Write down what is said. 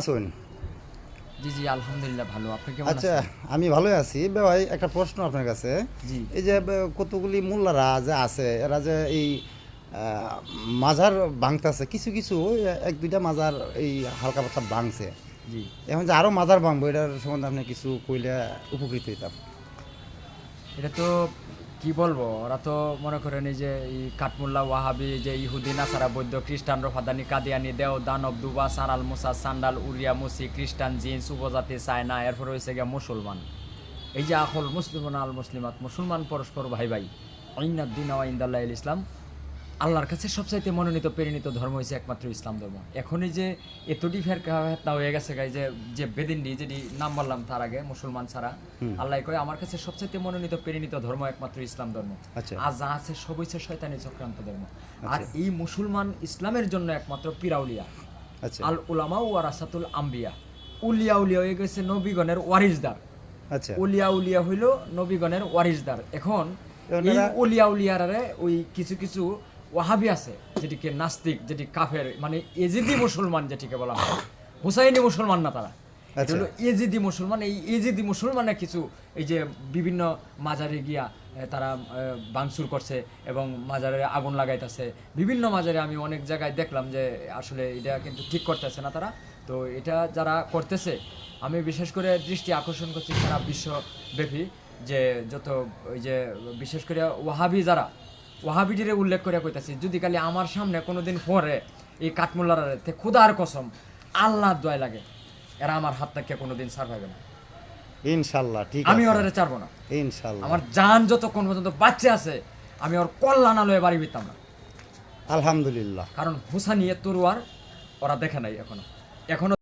আছেন? জি জি আলহামদুলিল্লাহ ভালো। আপনি কেমন আচ্ছা আমি ভালো আছি। ভাই একটা প্রশ্ন আপনার কাছে। এই যে কতগুলি মোল্লারা যে আছে? এরা যে এই মাজার ভাঙতেছে কিছু কিছু এক দুইটা মাজার এই হালকা পাতলা ভাঙছে। জি। এখন যে আরও মাজার ভাঙবো এটার সম্বন্ধে আপনি কিছু কইলে উপকৃত হইতাম। এটা তো কি বলব? ওরা তো মনে করেন এই যে এই কাঠমুল্লা, ওয়াহাবি যে ইহুদি নাসারা বৈদ্য খ্রিস্টান, রফাদানি, কাদিয়ানি, দেও, দানব, দুবা, সারাল, মুসা, সান্ডাল, উরিয়া, মুসি, খ্রিস্টান, জিন্স, উপজাতি, চায়না, এরপর হয়েছে গিয়া মুসলমান। এই যে আখল মুসলিম আল মুসলিমাত, মুসলমান পরস্পর ভাই ভাই। আইনাদ্দিন আইন্দাল্লাহ ইসলাম। আল্লাহর কাছে সবচাইতে মনোনীত প্রেরিত ধর্ম হয়েছে একমাত্র ইসলাম ধর্ম। এখনই যে এতটি ফের না হয়ে গেছে গাই যে যে বেদিনটি যেটি নাম বললাম তার আগে মুসলমান ছাড়া। আল্লাহ কয় আমার কাছে সবচাইতে মনোনীত প্রেরিত ধর্ম একমাত্র ইসলাম ধর্ম। আচ্ছা। আর যা আছে সব হচ্ছে শয়তানি চক্রান্ত ধর্ম। আর এই মুসলমান ইসলামের জন্য একমাত্র পিরাউলিয়া। আচ্ছা। আল উলামা ও রাসাতুল আম্বিয়া। উলিয়া উলিয়া হয়ে গেছে নবীগণের ওয়ারিসদার। আচ্ছা। উলিয়া উলিয়া হইল নবীগণের ওয়ারিসদার। এখন এই উলিয়া উলিয়ারে ওই কিছু কিছু ওয়াহাবি আছে যেটিকে নাস্তিক যেটি কাফের মানে এজিদি মুসলমান যেটিকে বলা হয়। হুসাইনি মুসলমান না তারা। আচ্ছা। হলো এজিদি মুসলমান। এই এজিদি মুসলমানের কিছু এই যে বিভিন্ন মাজারে গিয়া তারা ভাঙচুর করছে এবং মাজারে আগুন লাগাইতেছে। বিভিন্ন মাজারে আমি অনেক জায়গায় দেখলাম যে আসলে এটা কিন্তু ঠিক করতেছে না তারা। তো এটা যারা করতেছে আমি বিশেষ করে দৃষ্টি আকর্ষণ করছি সারা বিশ্বব্যাপী যে যত ওই যে বিশেষ করে ওয়াহাবি যারা ওয়াহাবিটিরে উল্লেখ করে কইতাছি যদি খালি আমার সামনে কোনোদিন পরে এই কাঠমোল্লার খুদার কসম আল্লাহ দোয়া লাগে এরা আমার হাত থেকে কোনোদিন সার পাবে না। ইনশাল্লাহ ঠিক আমি ওরারে চারবো না। ইনশাল্লাহ। আমার জান যতক্ষণ পর্যন্ত বাচ্চা আছে আমি ওর কল্যাণ আলোয় বাড়ি দিতাম না। আলহামদুলিল্লাহ। কারণ হুসানিয়ে তরুয়ার ওরা দেখে নাই এখনও। এখনও